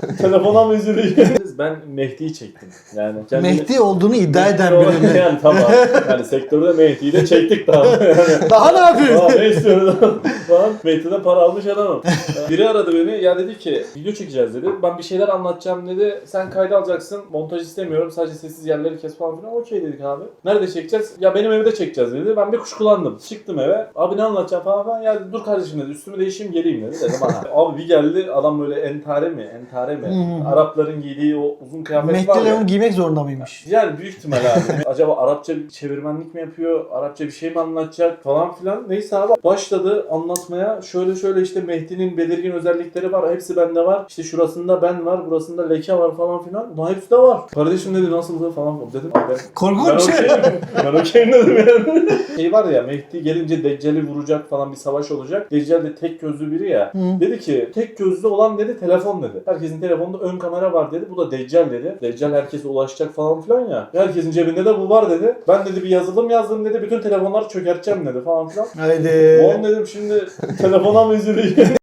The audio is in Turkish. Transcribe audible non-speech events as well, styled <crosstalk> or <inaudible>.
şimdi telefona mı üzüleyim? <laughs> ben Mehdi'yi çektim. Yani kendimi- Mehdi olduğunu iddia eden birini. Yani tamam. Yani sektörde Mehdi'yi de çektik tamam. Yani, <laughs> Daha ne Aa, yapıyorsun? ne istiyoruz falan. Mehdi'den para almış adamım. Biri aradı beni ya dedi ki video çekeceğiz dedi. Ben bir şeyler anlatacağım dedi. Sen kayda alacaksın. Montaj istemiyorum. Sadece sessiz yerleri kes falan filan. Okey dedik abi. Nerede çekeceğiz? Ya benim evde çekeceğiz dedi. Ben bir kuşkulandım. Çıktım eve. Abi ne anlatacağım falan falan. Ya dur kardeşim dedi. Üstümü değişeyim geleyim dedi. Dedim aha. <laughs> Abi bir geldi adam böyle entare mi? Entare mi? Arapların giydiği o uzun kıyafet var Mehdi ya. onu giymek zorunda mıymış? Yani büyük ihtimal abi. <laughs> Acaba Arapça çevirmenlik mi yapıyor? Arapça bir şey mi anlatacak falan filan. Neyse abi başladı anlatmaya. Şöyle şöyle işte Mehdi'nin belirgin özellikleri var. Hepsi bende var. İşte şurasında ben var, burasında leke var falan filan. Ulan hepsi de var. Kardeşim dedi nasıl falan dedim. Ben, <laughs> ben Korkunç. okeyim. ben okeyim dedim yani. Şey var ya Mehdi gelince Deccal'i vuracak falan bir savaş olacak. Deccal de tek gözlü biri ya. Hı. Dedi ki tek gözlü olan dedi telefon dedi. Herkesin telefonunda ön kamera var dedi. Bu da Deccal dedi. Deccal herkese ulaşacak falan filan ya. Herkesin cebinde de bu var dedi. Ben dedi bir yazılım yazdım dedi. Bütün telefonları çökerteceğim dedi falan filan. Haydi. Oğlum dedim şimdi telefona mı üzüleyim?